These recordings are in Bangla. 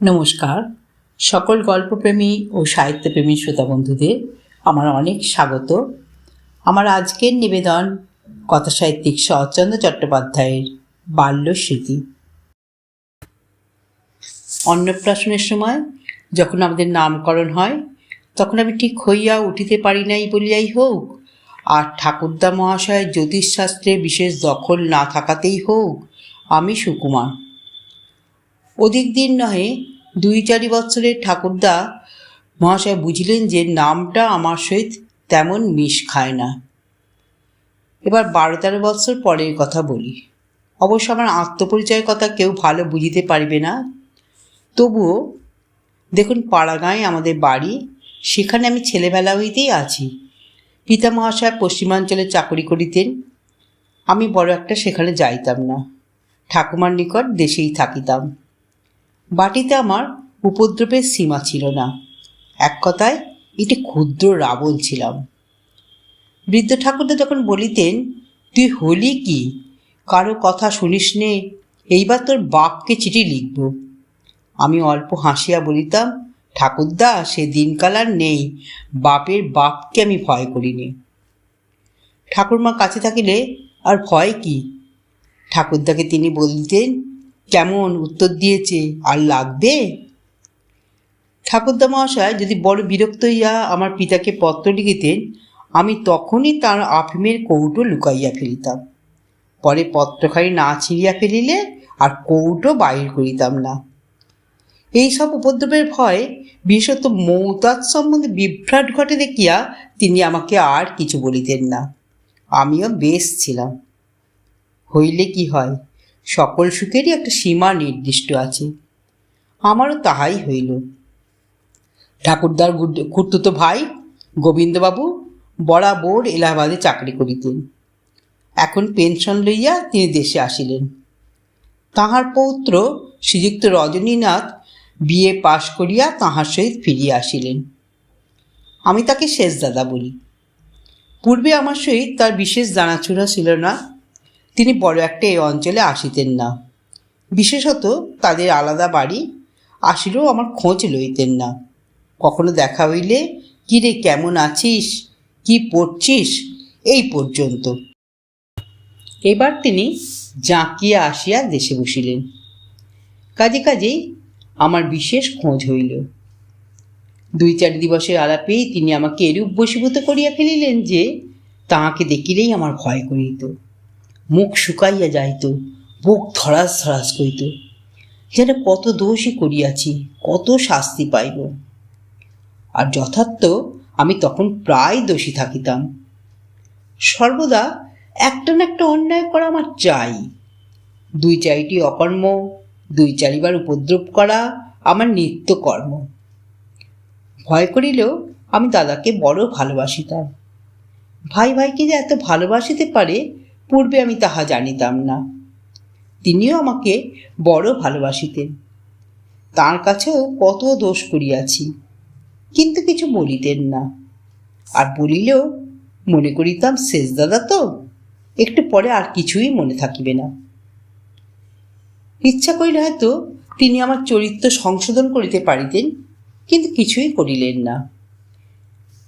নমস্কার। সকল গল্পপ্রেমী ও সাহিত্যপ্রেমী শ্রোতা বন্ধুদের আমার অনেক স্বাগত। আমার আজকের নিবেদন কথা সাহিত্যিক শরৎচন্দ্র চট্টোপাধ্যায়ের বাল্য স্মৃতি অন্নপ্রাশনের সময় যখন আমাদের নামকরণ হয়, তখন আমি ঠিক হইয়া উঠিতে পারি নাই বলিয়াই হোক, আর ঠাকুরদা মহাশয়ের জ্যোতিষশাস্ত্রে বিশেষ দখল না থাকাতেই হোক, আমি সুকুমার। অধিক দিন নহে দুই চারি বৎসরের ঠাকুরদা মহাশয় বুঝিলেন যে নামটা আমার সহিত তেমন মিশ খায় না। এবার বারো তেরো বৎসর পরের কথা বলি। অবশ্য আমার আত্মপরিচয়ের কথা কেউ ভালো বুঝিতে পারবে না। তবুও দেখুন পাড়াগাঁয়ে আমাদের বাড়ি, সেখানে আমি ছেলেবেলা হইতেই আছি। পিতা মহাশয় পশ্চিমাঞ্চলে চাকরি করিতেন। আমি বড় একটা সেখানে যাইতাম না। ঠাকুমার নিকট দেশেই থাকিতাম। বাটিতে আমার উপদ্রবের সীমা ছিল না। এক কথায় এটি ক্ষুদ্র রাবণ ছিলাম। বৃদ্ধ ঠাকুরদা যখন বলিতেন, তুই হলি কি? কারও কথা শুনিস নে, এইবার তোর বাপকে চিঠি লিখব। আমি অল্প হাসিয়া বলিতাম, ঠাকুরদা, সে দিনকাল আর নেই, বাপের বাপকে আমি ভয় করিনি ঠাকুরমা কাছে থাকিলে, আর ভয় কি? ঠাকুরদাকে তিনি বলতেন কেমন উত্তর দিয়েছে আর লাগবে? ঠাকুরদা মহাশয় যদি বড় বিরক্ত হইয়া আমার পিতাকে পত্র লিখিতেন, আমি তখনই তার আফিমের কৌটো লুকাইয়া ফেলিতাম। পরে পত্রখানি না ছিঁড়িয়া ফেলিলে আর কৌটো বাইর করিতাম না। এইসব উপদ্রবের ভয় বিশেষত মৌতাজ সম্বন্ধে বিভ্রাট ঘটে দেখিয়া তিনি আমাকে আর কিছু বলিতেন না। আমিও বেশ ছিলাম। হইলে কি হয়? সকল সুখেরই একটা সীমা নির্দিষ্ট আছে। আমারও তাহাই হইল। ঠাকুরদার খুর্তুতো ভাই, গোবিন্দবাবু বরাবর এলাহাবাদে চাকরি করিতেন। এখন পেনশন লইয়া তিনি দেশে আসিলেন। তাহার পৌত্র শ্রীযুক্ত রজনীনাথ বিয়ে পাশ করিয়া তাহার সহিত ফিরিয়া আসিলেন। আমি তাকে শেষ দাদা বলি। পূর্বে আমার সহিত তার বিশেষ জানাচুরা ছিল না। তিনি বড় একটা এই অঞ্চলে আসিতেন না। বিশেষত তাদের আলাদা বাড়ি আসিলেও আমার খোঁজ লইতেন না। কখনো দেখা হইলে, কি রে, কেমন আছিস? কি পড়ছিস? এই পর্যন্ত। এবার তিনি জাঁকিয়া আসিয়া দেশে বসিলেন। কাজে কাজেই আমার বিশেষ খোঁজ হইল। দুই চার দিবসের আলাপেই তিনি আমাকে এরূপ বশীভূত করিয়া ফেলিলেন যে, তাহাকে দেখিলেই আমার ভয় করিত। মুখ শুকাইয়া যাইত, বুক ধরাস ধরাস করিত। যেন কত দোষই করিয়াছি, কত শাস্তি পাইব। আর যথার্থ আমি তখন প্রায় দোষী থাকিতাম। সর্বদা একটা না একটা অন্যায় করা আমার চাই। দুই চারিটি অকর্ম, দুই চারিবার উপদ্রব করা আমার নিত্য কর্ম। ভয় করিলেও আমি দাদাকে বড় ভালোবাসিতাম। ভাই ভাইকে যে এত ভালোবাসিতে পারে পূর্বে আমি তাহা জানিতাম না। তিনিও আমাকে বড় ভালোবাসিতেন। তার কাছেও কত দোষ করিয়াছি, কিন্তু কিছু বলিতেন না। আর বলিলেও মনে করিতাম, শেষ দাদা তো, একটু পরে আর কিছুই মনে থাকিবে না। ইচ্ছা করিলে হয়তো তিনি আমার চরিত্র সংশোধন করিতে পারিতেন, কিন্তু কিছুই করিলেন না।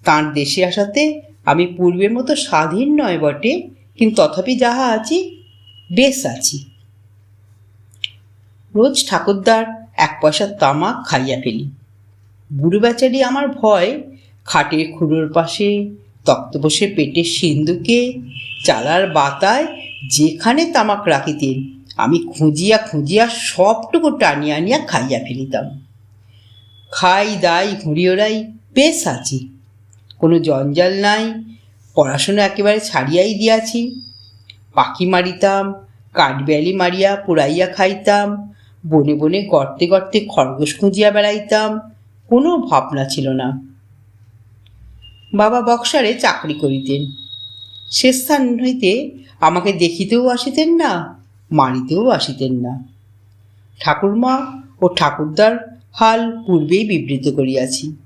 তাঁর দেশে আসাতে আমি পূর্বের মতো স্বাধীন নয় বটে কিন্তু তথাপি যাহা আছি, বেশ আছি। রোজ ঠাকুরদার এক পয়সার তামাক খাইয়া ফেলি। বুড়ো বেচারি আমার ভয়, খাটের খুঁড়োর পাশে, তক্ত বসে পেটের সিন্ধুকে, চালার বাতায় যেখানে তামাক রাখিতেন, আমি খুঁজিয়া খুঁজিয়া সবটুকু টানিয়া আনিয়া খাইয়া ফেলিতাম। খাই দাই ঘুড়ি ওড়াই বেশ আছি। কোনো জঞ্জাল নাই পড়াশোনা একেবারে ছাড়িয়াই দিয়াছি। পাখি মারিতাম, কাঠবেয়ালি মারিয়া পুড়াইয়া খাইতাম, বনে বনে গর্তে গর্তে খরগোশ খুঁজিয়া বেড়াইতাম, কোনো ভাবনা ছিল না। বাবা বক্সারে চাকরি করিতেন। সে স্থান হইতে আমাকে দেখিতেও আসিতেন না, মারিতেও আসিতেন না। ঠাকুরমা ও ঠাকুরদার হাল পূর্বেই বিবৃত করিয়াছি।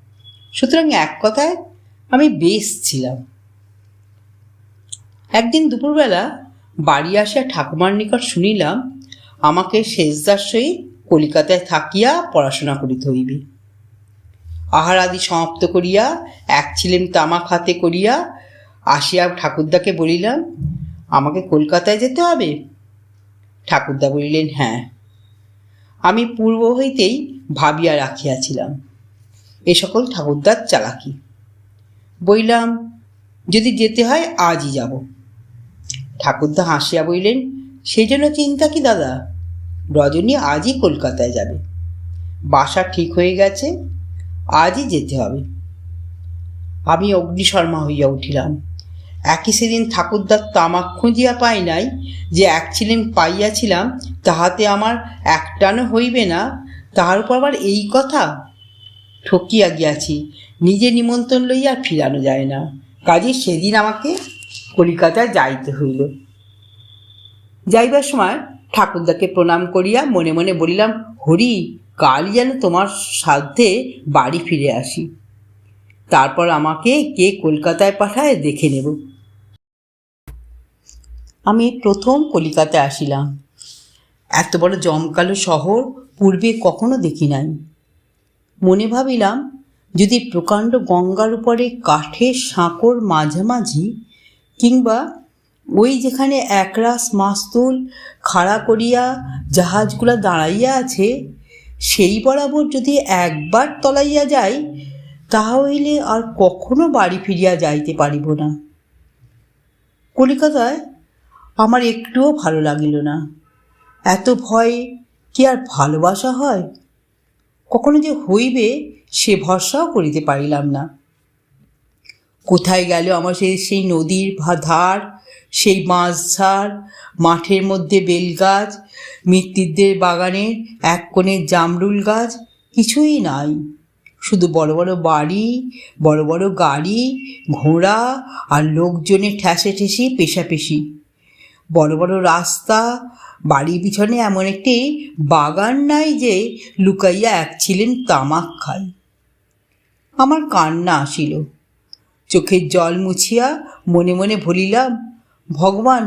সুতরাং এক কথায় আমি বেশ ছিলাম। একদিন দুপুরবেলা বাড়ি আসিয়া ঠাকুমার নিকট শুনিলাম, আমাকে শেষদার সহিত কলিকাতায় থাকিয়া পড়াশোনা করিতে হইবে। আহার আদি সমাপ্ত করিয়া, এক ছিলেন তামাক হাতে করিয়া, আসিয়া ঠাকুরদাকে বলিলাম, আমাকে কলকাতায় যেতে হবে? ঠাকুরদা বলিলেন হ্যাঁ। আমি পূর্ব হইতেই ভাবিয়া রাখিয়াছিলাম। এ সকল ঠাকুরদার চালাকি। বইলাম যদি যেতে হয়, আজই যাব। ঠাকুরদা হাসিয়া বললেন, সেই জন্য চিন্তা কি দাদা? রজনী আজই কলকাতায় যাবে। বাসা ঠিক হয়ে গেছে, আজই যেতে হবে। আমি অগ্নিশর্মা হইয়া উঠিলাম। একই সেদিন ঠাকুরদার তামাক খুঁজিয়া পাই নাই যে এক ছিলেন পাইয়াছিলাম, তাহাতে আমার একটানো হইবে না, তাহার উপর আবার এই কথা? ঠকিয়া গিয়াছি, নিজে নিমন্ত্রণ লইয়া ফিরানো যায় না। কাজে সেদিন আমাকে কলিকাতায় যাইতে হইল। যাইবার সময় ঠাকুরদাকে প্রণাম করিয়া মনে মনে বলিলাম, হরি, কাল যেন তোমার সাধ্যে বাড়ি ফিরে আসি। তারপর আমাকে কে কলকাতায় পাঠায় দেখে নেব। আমি প্রথম কলিকাতায় আসিলাম। এত বড় জমকালো শহর পূর্বে কখনো দেখি নাই। মনে ভাবিলাম, যদি প্রকাণ্ড গঙ্গার উপরে কাঠের সাঁকর মাঝামাঝি কিংবা ওই যেখানে একরাশ মাস্তুল খাড়া করিয়া জাহাজগুলা দাঁড়াইয়া আছে, সেই বরাবর যদি একবার তলাইয়া যাই তাহা হইলে আর কখনো বাড়ি ফিরিয়া যাইতে পারিব না। কলিকাতায় আমার একটুও ভালো লাগিল না। এত ভয় কি আর ভালোবাসা হয়? কখনো যে হইবে সে ভরসাও করিতে পারিলাম না। কোথায় গেল? আমার সেই সেই নদীর ধার, সেই মাছঝাড় মাঠের মধ্যে বেলগাছ মৃত্যুদের বাগানের এক কোণে জামরুল গাছ, কিছুই নাই। শুধু বড় বড় বাড়ি, বড় বড় গাড়ি, ঘোড়া আর লোকজনের ঠেসে ঠেসি পেশাপেশি। বড় বড় রাস্তা, বাড়ির পিছনে এমন একটি বাগান নাই যে লুকাইয়া এক ছিলেন তামাক খায়। আমার কান্না আসিল। চোখের জল মুছিয়া মনে মনে বলিলাম, ভগবান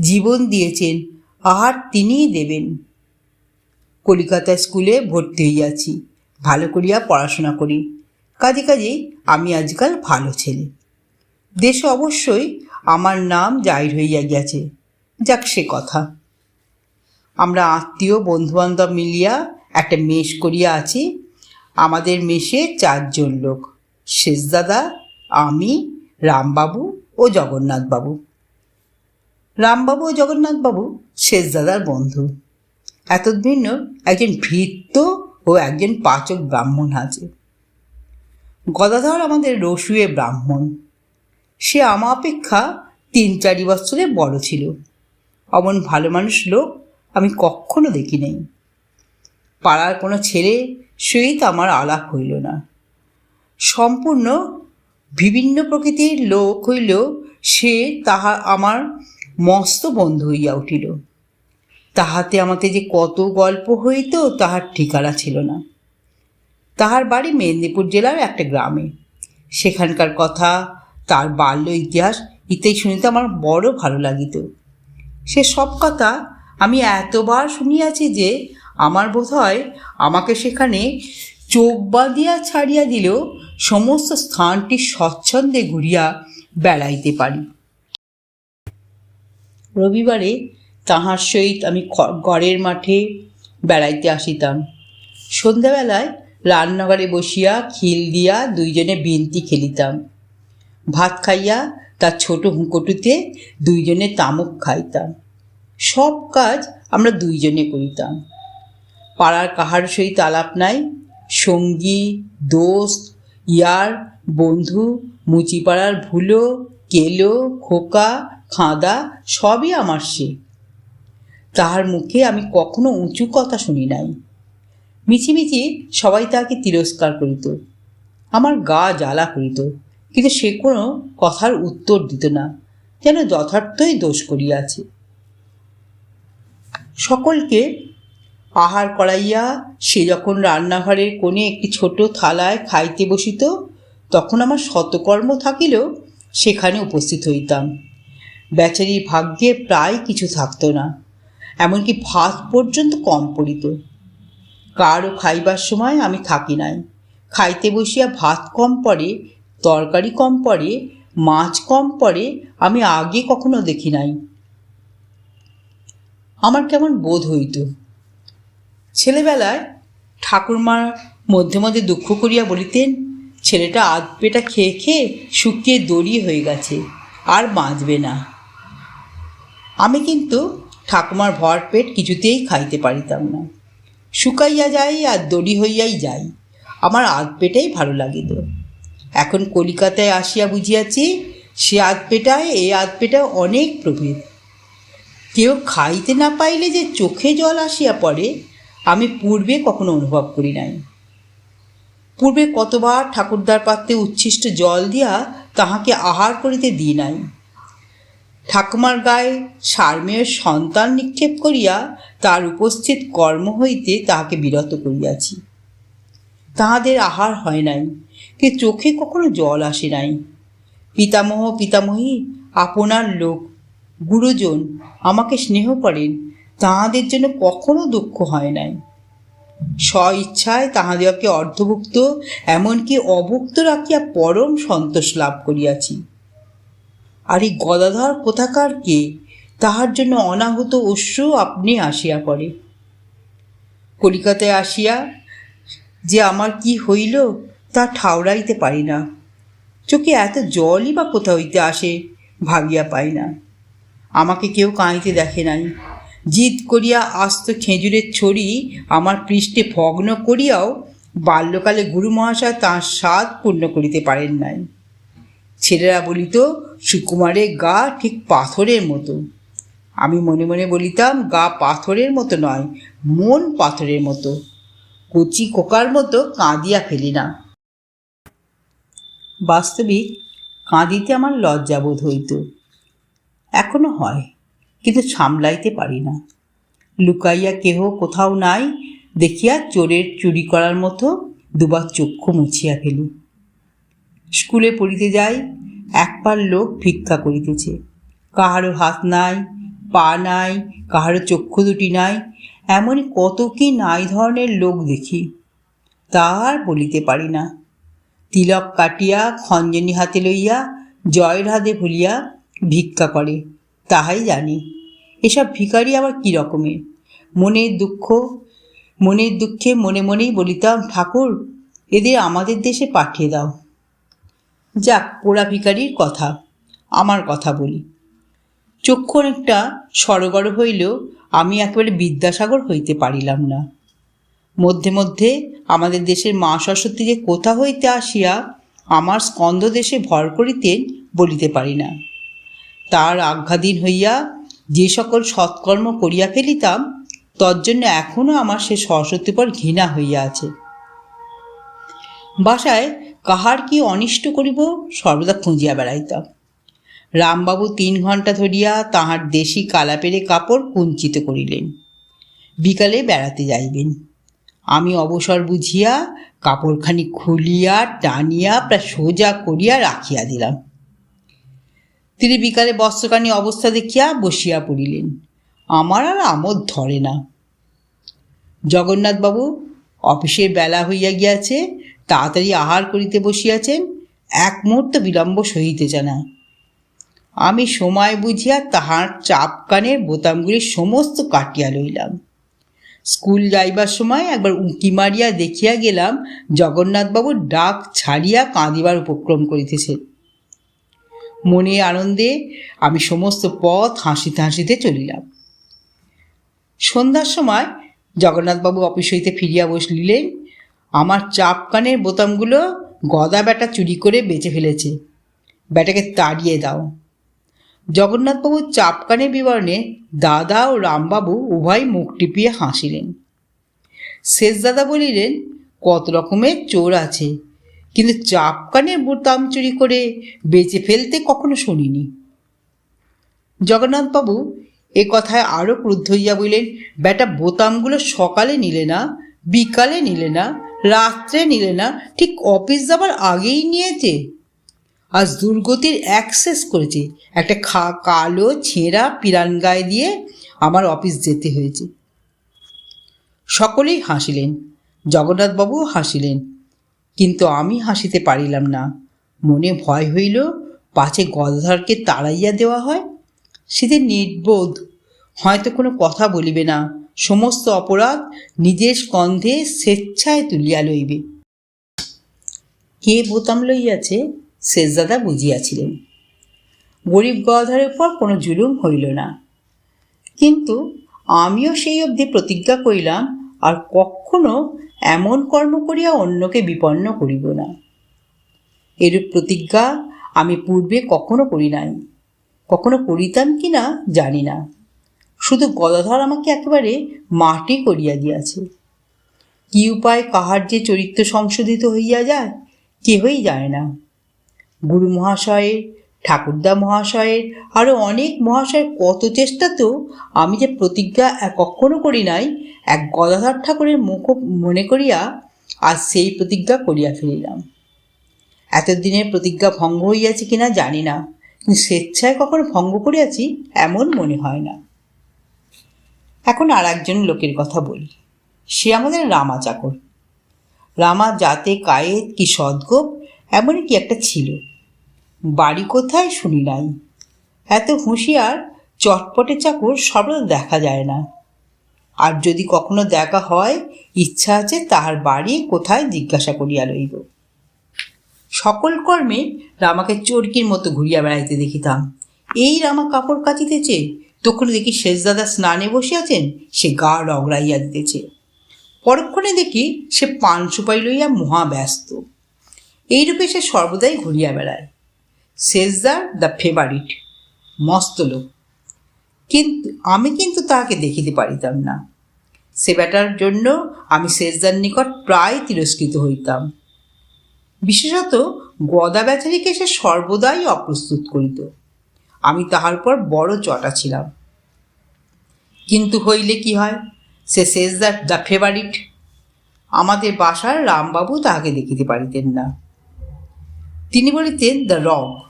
জীবন দিয়েছেন আর তিনিই দেবেন। কলিকাতা স্কুলে ভর্তি হইয়াছি, ভালো করিয়া পড়াশোনা করি। কাজে কাজে আমি আজকাল ভালো ছেলে। দেশে অবশ্যই আমার নাম জাহির হইয়া গিয়াছে। যাক সে কথা। আমরা আত্মীয়, বন্ধুবান্ধব মিলিয়া একটা মেষ করিয়া আছি। আমাদের মেষে চারজন লোক, শেষদাদা আমি, রামবাবু ও জগন্নাথবাবু। রামবাবু ও জগন্নাথবাবু শেষদাদার বন্ধু। এত ভিন্ন একজন ভৃত্য ও একজন পাচক ব্রাহ্মণ আছে। গদাধর আমাদের রসুয়ে ব্রাহ্মণ। সে আমা অপেক্ষা তিন চারি বছরে বড় ছিল। অমন ভালো মানুষ লোক আমি কখনো দেখি নাই। পাড়ার কোনো ছেলে সহিত আমার আলাপ হইল না। সম্পূর্ণ বিভিন্ন প্রকৃতির লোক হইল, সে তাহা আমার মস্ত বন্ধু হইয়া উঠিল। তাহাতে আমাতে যে কত গল্প হইত, তাহার ঠিকানা ছিল না। তাহার বাড়ি মেদিনীপুর জেলার একটা গ্রামে। সেখানকার কথা, তার বাল্য ইতিহাস ইত্যাদি শুনিতে আমার বড় ভালো লাগিত। সে সব কথা আমি এতবার শুনিয়াছি যে, আমার বোধ হয় আমাকে সেখানে চোখ বাঁধিয়া ছাড়িয়া দিলেও সমস্ত স্থানটি স্বচ্ছন্দে ঘুরিয়া বেড়াইতে পারি। রবিবারে তাহার সহিত আমি গড়ের মাঠে বেড়াইতে আসিতাম। সন্ধ্যাবেলায় রান্নাঘরে বসিয়া খিল দিয়া দুইজনে বিনতি খেলিতাম। ভাত খাইয়া তার ছোট হুঁকোটুতে দুইজনে তামুক খাইতাম। সব কাজ আমরা দুইজনে করিতাম। পাড়ার কাহার সহিত আলাপ নাই সঙ্গী, দোস্ত, ইয়ার, বন্ধু, মুচিপাড়ার ভুলো, কেলো, খোকা, খাঁদা, সবই আমার সে। তাহার মুখে আমি কখনো উঁচু কথা শুনি নাই। মিছিমিছি সবাই তাহাকে তিরস্কার করিত। আমার গা জ্বালা করিত, কিন্তু সে কোনো কথার উত্তর দিত না, যেন যথার্থই দোষ করিয়াছে। সকলকে আহার করাইয়া সে যখন রান্নাঘরের কোণে একটি ছোট থালায় খাইতে বসিত, তখন আমার শতকর্ম থাকিলেও সেখানে উপস্থিত হইতাম। বেচারির ভাগ্যে প্রায় কিছু থাকতো না, এমনকি ভাত পর্যন্ত কম পড়িত। কারও খাইবার সময় আমি থাকি নাই। খাইতে বসিয়া ভাত কম পড়ে, তরকারি কম পড়ে, মাছ কম পড়ে, আমি আগে কখনো দেখি নাই। আমার কেমন বোধ হইত। ছেলেবেলায় ঠাকুরমার মধ্যে মধ্যে দুঃখ করিয়া বলিতেন, ছেলেটা আধ পেটা খেয়ে খেয়ে শুকিয়ে দড়ি হয়ে গেছে, আর বাঁচবে না। আমি কিন্তু ঠাকুমার ভর পেট কিছুতেই খাইতে পারিতাম না। শুকাইয়া যাই আর দড়ি হইয়াই যাই, আমার আধ পেটাই ভালো লাগিত। এখন কলিকাতায় আসিয়া বুঝিয়াছি, সে আধ পেটায়, এ আধ পেটায় অনেক প্রভেদ। কেউ খাইতে না পাইলে যে চোখে জল আসিয়া পড়ে আমি পূর্বে কখনো অনুভব করি নাই। পূর্বে কতবার ঠাকুরদার পাত্রে উচ্ছিষ্ট জল দিয়া তাহাকে আহার করিতে দিই নাই। ঠাকুমার গায়ে সারমেয়ের সন্তান নিক্ষেপ করিয়া তার উপস্থিত কর্ম হইতে তাহাকে বিরত করিয়াছি। তাহাদের আহার হয় নাই, কে চোখে কখনো জল আসে নাই। পিতামহ, পিতামহী, আপনার লোক, গুরুজন আমাকে স্নেহ করেন তাহাদের জন্য কখনো দুঃখ হয় নাই। স্ব ইচ্ছায় তাহাদেরকে অর্ধভুক্ত, এমনকি অভুক্ত রাখিয়া পরম সন্তোষ লাভ করিয়াছি। আর এই গদাধর কোথাকার কে? তাহার জন্য অনাহত অশ্রু আপনি আসিয়া পড়ে। কলিকাতায় আসিয়া যে আমার কি হইল তা ঠাউরাইতে পারি না। চোখে এত জলই বা কোথা হইতে আসে, ভাবিয়া পাই না। আমাকে কেউ কাঁদিতে দেখে নাই। জিদ করিয়া আস্ত খেজুরের ছড়ি আমার পৃষ্ঠে ভগ্ন করিয়াও বাল্যকালে গুরু মহাশয় তাঁর স্বাদ পূর্ণ করিতে পারেন নাই। ছেলেরা বলিত, সুকুমারের গা ঠিক পাথরের মতো। আমি মনে মনে বলিতাম, গা পাথরের মতো নয়, মন পাথরের মতো। কচি কোকার মতো কাঁদিয়া ফেলি না। বাস্তবিক কাঁদিতে আমার লজ্জাবোধ হইত। এখনও হয়। কিন্তু সামলাইতে পারি না। লুকাইয়া কেহ কোথাও নাই, দেখিয়া চোরের চুরি করার মতো দুবার চক্ষু মুছিয়া ফেলি। স্কুলে পড়িতে যাই, একবার লোক ভিক্ষা করিতেছে। কাহারও হাত নাই, পা নাই কাহারও চক্ষু দুটি নাই এমনই কত কি নাই ধরনের লোক দেখি। তার বলিতে পারি না। তিলক কাটিয়া, খঞ্জনি হাতে লইয়া জয়ের হাতে ভুলিয়া ভিক্ষা করে। তাহাই জানি। এসব ভিখারি আবার কী রকমের? মনের দুঃখ, মনের দুঃখে মনে মনেই বলিতাম, ঠাকুর, এদের আমাদের দেশে পাঠিয়ে দাও। যাক, পোড়া ভিকারির কথা, আমার কথা বলি। চক্ষু অনেকটা সরগর হইলেও আমি একেবারে বিদ্যাসাগর হইতে পারিলাম না। মধ্যে মধ্যে আমাদের দেশের মা সরস্বতী যে কোথা হইতে আসিয়া আমার স্কন্দ দেশে ভর করিতেন বলিতে পারি না। তার আজ্ঞাধীন হইয়া যে সকল সৎকর্ম করিয়া ফেলিতাম তজ্জন্য এখনও আমার সে সরস্বতীর পর ঘৃণা হইয়া আছে। বাসায় কাহার কি অনিষ্ট করিব, সর্বদা খুঁজিয়া বেড়াইতাম। রামবাবু তিন ঘণ্টা ধরিয়া তাহার দেশি কালাপেরে কাপড় কুঞ্চিত করিলেন। বিকালে বেড়াতে যাইবেন। আমি অবসর বুঝিয়া কাপড়খানি খুলিয়া, টানিয়া, প্রায় সোজা করিয়া রাখিয়া দিলাম। তিনি বিকালে বস্ত্রখানি অবস্থা দেখিয়া বসিয়া পড়িলেন। আমার আর আমোদ ধরে না। জগন্নাথবাবু অফিসের বেলা হইয়া গিয়াছে, তাড়াতাড়ি আহার করিতে বসিয়াছেন, এক মুহূর্ত বিলম্ব সহিতেছে না আমি সময় বুঝিয়া তাহার চাপ কানের বোতামগুলি সমস্ত কাটিয়া লইলাম। স্কুল যাইবার সময় একবার উঁকি মারিয়া দেখিয়া গেলাম জগন্নাথবাবু ডাক ছাড়িয়া কাঁদিবার উপক্রম করিতেছে। মনে আনন্দে আমি সমস্ত পথ হাসিতে হাসিতে চলিলাম। সন্ধ্যার সময় জগন্নাথবাবু অফিস হইতে ফিরিয়া বসলিলেন আমার চাপ কানের বোতামগুলো গদা ব্যাটা চুরি করে বেঁচে ফেলেছে। ব্যাটাকে তাড়িয়ে দাও। জগন্নাথবাবু চাপকানের বিবরণে দাদা ও রামবাবু উভয় মুখ টিপিয়ে হাসিলেন। শেষ দাদা বলিলেন, কত রকমের চোর আছে। কিন্তু চাপ চাপকানের বোতাম চুরি করে বেঁচে ফেলতে কখনো শুনিনি। জগন্নাথবাবু এ কথায় আরও ক্রুদ্ধ হইয়া বললেন, বেটা, বোতামগুলো সকালে নিলে না, বিকালে নিলে না, রাত্রে নিলে না, ঠিক অফিস যাবার আগেই নিয়েছে। আজ দুর্গতির অ্যাক্সেস করেছে। একটা খা, কালো, ছেঁড়া পিরান গায়ে দিয়ে আমার অফিস যেতে হয়েছে। সকলেই হাসিলেন। জগন্নাথবাবু হাসিলেন। কিন্তু আমি হাসিতে পারিলাম না। মনে ভয় হইল, পাছে গদাধরকে তাড়াইয়া দেওয়া হয়। সেদিন নির্বোধ, হয়তো কোনো কথা বলিবে না, সমস্ত অপরাধ নিজের স্কন্ধে স্বেচ্ছায় তুলিয়া লইবে। কে বোতাম লইয়াছে, শেষদাদা বুঝিয়াছিলেন। গরিব গদাধরের উপর কোনো জুলুম হইল না। কিন্তু আমিও সেই অবধি প্রতিজ্ঞা করিলাম, আর কখনো এমন কর্ম করিয়া অন্যকে বিপন্ন করিব না। এরূপ প্রতিজ্ঞা আমি পূর্বে কখনো করি নাই, কখনো করিতাম কি না জানি না। শুধু গদাধর আমাকে একেবারে মাটি করিয়া দিয়াছে। কি উপায় কাহার যে চরিত্র সংশোধিত হইয়া যায়, কেহই জানে না। গুরু মহাশয়ের ঠাকুরদা মহাশয়ের আরও অনেক মহাশয়ের কত চেষ্টাতেও আমি যে প্রতিজ্ঞা কখনো করি নাই, এক গদাধর ঠাকুরের মুখ মনে করিয়া আজ সেই প্রতিজ্ঞা করিয়া ফেলিলাম। এতদিনের প্রতিজ্ঞা ভঙ্গ হইয়াছে কিনা জানি না, কিন্তু স্বেচ্ছায় কখনো ভঙ্গ করিয়াছি এমন মনে হয় না। এখন আর একজন লোকের কথা বলি, সে আমাদের রামা চাকর। রামা যাতে কায়েত কি সদ্গোপ, এমনই কি একটা ছিল। বাড়ি কোথায় শুনি নাই। এত হুঁশিয়ার, চটপটে চাকর সর্বদা দেখা যায় না। আর যদি কখনো দেখা হয়, ইচ্ছা আছে তাহার বাড়ি কোথায় জিজ্ঞাসা করিয়া লইব। সকল কর্মে রামাকে চরকির মতো ঘুরিয়া বেড়াইতে দেখিতাম। এই রামা কাপড় কাচিতেছে, তখন দেখি শেষদাদা স্নানে বসিয়াছেন, সে গা রগড়াইয়া দিতেছে। পরক্ষণে দেখি সে পান সুপারি লইয়া মহা ব্যস্ত। এইরূপে সে সর্বদাই ঘুরিয়া বেড়ায়। শেষদার দ্য ফেভারিট মস্ত লোক। কিন্তু আমি কিন্তু তাহাকে দেখিতে পারিতাম না। সে বেটার জন্য আমি শেষদার নিকট প্রায় তিরস্কৃত হইতাম। বিশেষত গদা বেচারিকে সে সর্বদাই অপ্রস্তুত করিত। আমি তাহার পর বড় চটা ছিলাম। কিন্তু হইলে কি হয়? সে শেষ দ্য ফেভারিট আমাদের বাসার রামবাবু তাহাকে দেখিতে পারিতেন না। তিনি বলিতেন দ্য রং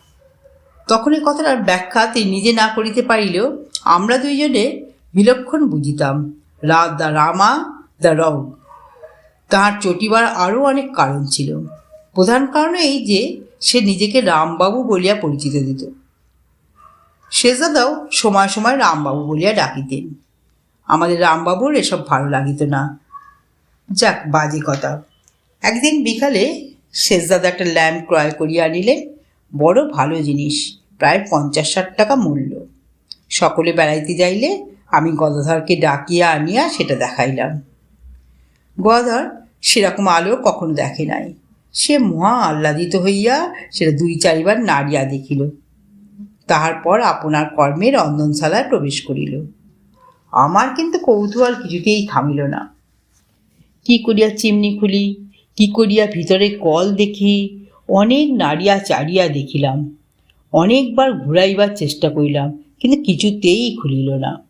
তখন এই কথাটার ব্যাখ্যা তিনি নিজে না করিতে পারিলেও আমরা দুইজনে বিলক্ষণ বুঝিতাম। রা দ্য রামা দ্য রং তাহার চটিবার আরও অনেক কারণ ছিল। প্রধান কারণ এই যে, সে নিজেকে রামবাবু বলিয়া পরিচিত দিত। শেষদাদাও সময় সময় রামবাবু বলিয়া ডাকিতেন। আমাদের রামবাবুর এসব ভালো লাগিত না। যাক, বাজে কথা। একদিন বিকালে শেষদাদা একটা ল্যাম্প ক্রয় করিয়া আনিলেন। বড় ভালো জিনিস, প্রায় পঞ্চাশ ষাট টাকা মূল্য। সকলে বেড়াইতে যাইলে আমি গদাধরকে ডাকিয়া আনিয়া সেটা দেখাইলাম। গদাধর সেরকম আলো কখনো দেখে নাই। সে মহা আহ্লাদিত হইয়া সেটা দুই চারিবার নাড়িয়া দেখিল। তাহার পর আপনার কর্মের রন্ধনশালায় প্রবেশ করিল। আমার কিন্তু কৌতূহল কিছুতেই থামিল না। কি করিয়া চিমনি খুলি, কি করিয়া ভিতরে কল দেখি অনেক নাড়িয়া চাড়িয়া দেখিলাম। অনেকবার ঘুরাইবার চেষ্টা করিলাম, কিন্তু কিছুতেই খুলিল না।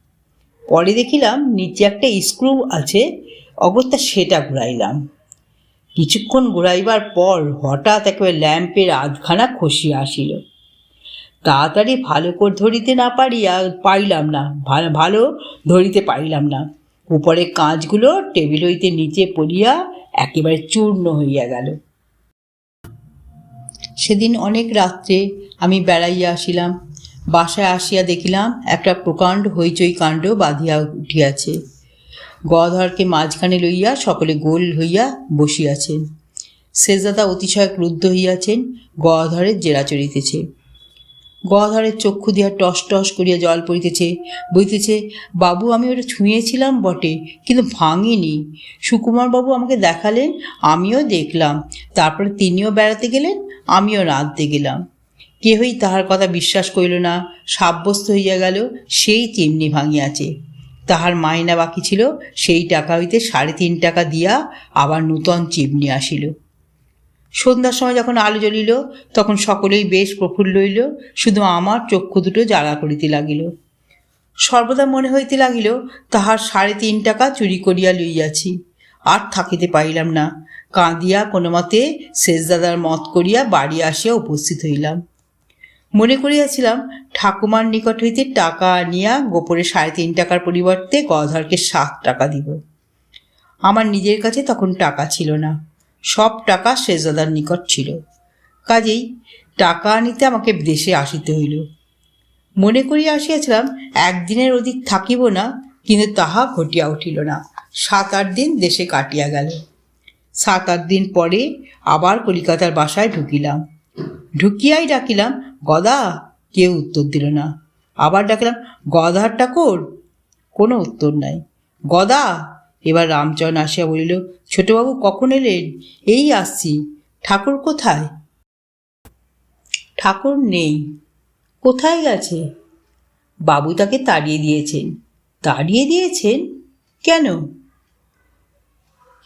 পরে দেখিলাম নিচে একটা স্ক্রু আছে, অগত্যা সেটা ঘুরাইলাম। কিছুক্ষণ ঘুরাইবার পর হঠাৎ একেবারে ল্যাম্পের আধখানা খসিয়া আসিল। তাড়াতাড়ি ভালো করে ধরিতে না পারিয়া পারিলাম না ভালো ভালো ধরিতে পারিলাম না। উপরে কাঁচগুলো টেবিল হইতে নিচে পড়িয়া একেবারে চূর্ণ হইয়া গেল। সেদিন অনেক রাত্রে আমি বেড়াইয়া আসিলাম। বাসায় আসিয়া দেখিলাম একটা প্রকাণ্ড হইচই কাণ্ড বাঁধিয়া উঠিয়াছে। গধরকে মাঝখানে লইয়া সকলে গোল হইয়া বসিয়াছেন শেষদাদা অতিশয় ক্রুদ্ধ হইয়াছেন গধরের জেরা চড়িতেছে গধরের চক্ষু দিয়া টস টস করিয়া জল পড়িতেছে বইতেছে বাবু, আমি ওটা ছুঁয়েছিলাম বটে, কিন্তু ভাঙিনি। সুকুমার বাবু আমাকে দেখালেন, আমিও দেখলাম। তারপরে তিনিও বেড়াতে গেলেন আমিও রাঁধতে গেলাম। কেহই তাহার কথা বিশ্বাস করিল না, সাব্যস্ত হইয়া গেল, সেই চিমনি ভাঙিয়াছে। তাহার মাইনা বাকি ছিল, সেই টাকা হইতে সাড়ে তিন টাকা দিয়া আবার নূতন চিমনি আসিল। সন্ধ্যার সময় যখন আলো জ্বলিল, তখন সকলেই বেশ প্রফুল্ল হইল, শুধু আমার চক্ষু দুটো জ্বালা করিতে লাগিল। সর্বদা মনে হইতে লাগিল, তাহার সাড়ে তিন টাকা চুরি করিয়া লইয়াছি। আর থাকিতে পারিলাম না। কাঁদিয়া কোনো মতে শেষদাদার মত করিয়া বাড়ি আসিয়া উপস্থিত হইলাম। মনে করিয়াছিলাম, ঠাকুমার নিকট হইতে টাকা আনিয়া গোপরে সাড়ে তিন টাকার পরিবর্তে গধরকে সাত টাকা দিব। আমার নিজের কাছে তখন টাকা ছিল না। সব টাকা শেষদাদার নিকট ছিল। কাজেই টাকা আনিতে আমাকে দেশে আসিতে হইল। মনে করিয়া আসিয়াছিলাম, একদিনের অধিক থাকিব না, কিন্তু তাহা ঘটিয়া উঠিল না। সাত আট দিন দেশে কাটিয়া গেল। সাত আট দিন পরে আবার কলিকাতার বাসায় ঢুকিলাম। ঢুকিয়াই ডাকিলাম, গদা, কেউ উত্তর দিল না। আবার ডাকিলাম, গদার ঠাকুর, কোনো উত্তর নাই। গদা? এবার রামচরণ আসিয়া বলিল, ছোটবাবু কখন এলেন? এই আসছি। ঠাকুর কোথায়? ঠাকুর নেই। কোথায় গেছে? বাবু তাকে তাড়িয়ে দিয়েছেন। তাড়িয়ে দিয়েছেন? কেন?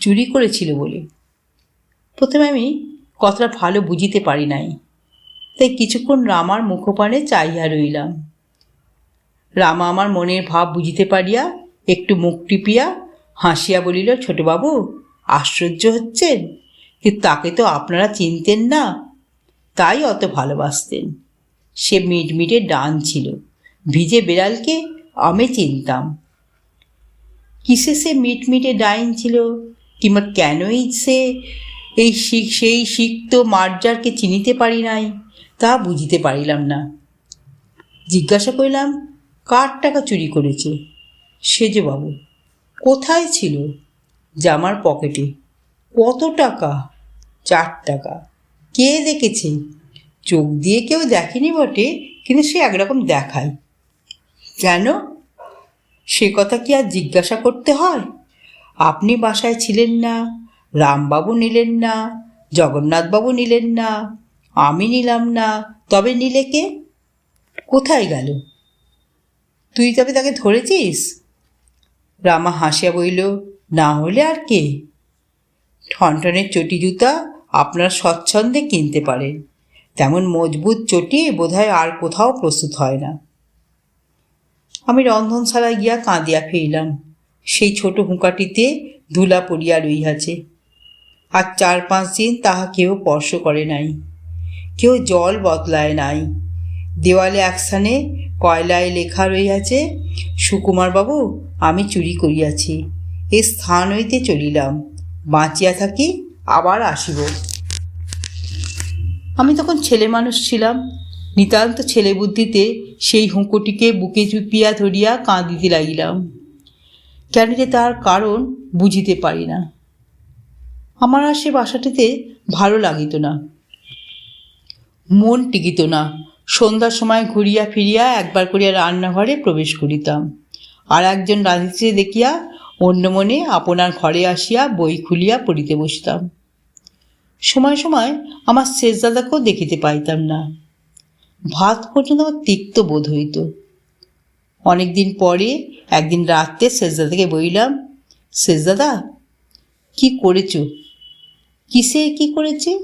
চুরি করেছিল বলে। প্রথমে আমি কথাটা ভালো বুঝিতে পারি নাই। তাই কিছুক্ষণ রামার মুখপানে চাইয়া রইলাম। রামা আমার মনের ভাব বুঝিতে পারিয়া একটু মুখ টিপিয়া হাসিয়া বলিল, ছোটবাবু, আশ্চর্য হচ্ছেন? কিন্তু তাকে তো আপনারা চিনতেন না? তাই অত ভালোবাসতেন। সে মিটমিটে ডান ছিল। ভিজে বেড়ালকে আমি চিনতাম। কিসে সে মিটমিটে ডাইন ছিল? কিংবা কেনই সে এই শিখ, সেই সিক্ত মার্জারকে চিনিতে পারি নাই, তা বুঝিতে পারিলাম না। জিজ্ঞাসা করিলাম, কার টাকা চুরি করেছে? সেজে বাবু কোথায় ছিল? জামার পকেটে। কত টাকা? চার টাকা। কে দেখেছে? চোখ দিয়ে কেউ দেখেনি বটে, কিন্তু সে একরকম দেখায়। কেন সে কথা কি আর জিজ্ঞাসা করতে হয়? আপনি বাসায় ছিলেন না, রামবাবু নিলেন না, জগন্নাথবাবু নিলেন না, আমি নিলাম না, তবে নিলে কে? কোথায় গেল? তুই তবে তাকে ধরেছিস? রামা হাসিয়া বইল না হলে আর কে? ঠনঠনের চটি জুতা আপনার স্বচ্ছন্দে কিনতে পারেন তেমন মজবুত চটি বোধহয় আর কোথাও প্রস্তুত হয় না। আমি রন্ধনশালায় গিয়া কাঁদিয়া ফিরলাম। সেই ছোট হুঁকাটিতে ধুলা পড়িয়া রইয়াছে। আর চার পাঁচ দিন তাহা কেউ স্পর্শ করে নাই। কেউ জল বদলায় নাই। দেওয়ালে একস্থানে কয়লায় লেখা রইয়াছে সুকুমারবাবু আমি চুরি করিয়াছি। এ স্থান হইতে চলিলাম। বাঁচিয়া থাকি, আবার আসিব। আমি তখন ছেলে মানুষ ছিলাম। নিতান্ত ছেলে বুদ্ধিতে সেই হুঁকোটিকে বুকে চুপিয়া ধরিয়া কাঁদিতে লাগিলাম। কেন যে তার কারণ বুঝিতে পারি না। আমার আর সে বাসাটিতে ভালো লাগিত না। মন টিকিত না। সন্ধ্যার সময় ঘুরিয়া ফিরিয়া একবার করিয়া রান্নাঘরে প্রবেশ করিতাম। আর একজন রাঁধিতে দেখিয়া অন্য মনে আপনার ঘরে আসিয়া বই খুলিয়া পড়িতে বসতাম। সময় সময় আমার শেষদাদাকেও দেখিতে পাইতাম না। ভাত পর্যন্ত আমার তিক্ত বোধ হইত। অনেকদিন পরে, একদিন রাত্রে শেষদাদাকে বইলাম শেষদাদা কি করেছ? কিসে কি করেছে?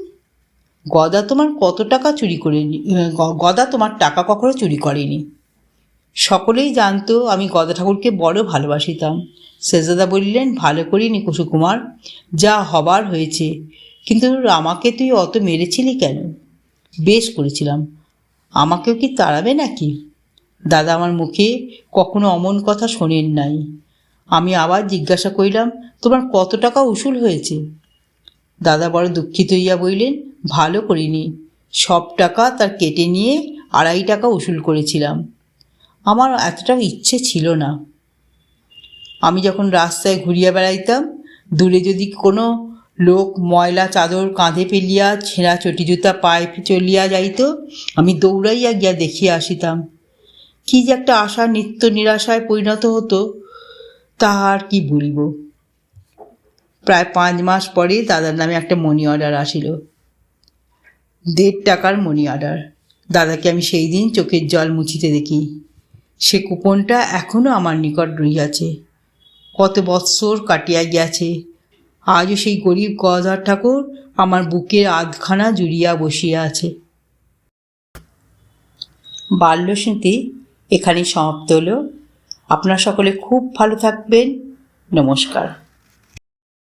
গদা তোমার কত টাকা চুরি করেনি গদা তোমার টাকা কখনো চুরি করেনি। সকলেই জানতো আমি গদা ঠাকুরকে বড় ভালোবাসিতাম। শেষদাদা বললেন, ভালো করিনি কুসুকুমার, যা হবার হয়েছে। কিন্তু আমাকে তুই অত মেরেছিলি কেন? বেশ করেছিলাম। আমাকেও কি তাড়াবে নাকি? দাদা আমার মুখে কখনো অমন কথা শোনেন নাই। আমি আবার জিজ্ঞাসা করিলাম, তোমার কত টাকা উসুল হয়েছে? দাদা বড় দুঃখিত হইয়া বললেন, ভালো করিনি। সব টাকা তার কেটে নিয়ে আড়াই টাকা উসুল করেছিলাম। আমার এতটা ইচ্ছে ছিল না। আমি যখন রাস্তায় ঘুরিয়া বেড়াইতাম, দূরে যদি কোনো লোক ময়লা চাদর কাঁধে পেলিয়া ছেঁড়া চটি জুতা পায়ে চলিয়া যাইত, আমি দৌড়াইয়া গিয়া দেখিয়া আসিতাম। কি যে একটা আশা নিত্য নিরাশায় পরিণত হতো তাহা আর কি বলিব। প্রায় পাঁচ মাস পরে দাদার নামে একটা মনি অর্ডার আসিল। দেড় টাকার মনি অর্ডার দাদাকে আমি সেই দিন চোখের জল মুছিতে দেখি। সে কুপনটা এখনও আমার নিকট রইয়াছে কত বৎসর কাটিয়া গিয়াছে। আজও সেই গরিব গদার ঠাকুর আমার বুকের আধখানা জুড়িয়া বসিয়া আছে। বাল্যস্মৃতি এখানেই সমাপ্ত হলো। আপনারা সকলে খুব ভালো থাকবেন। নমস্কার।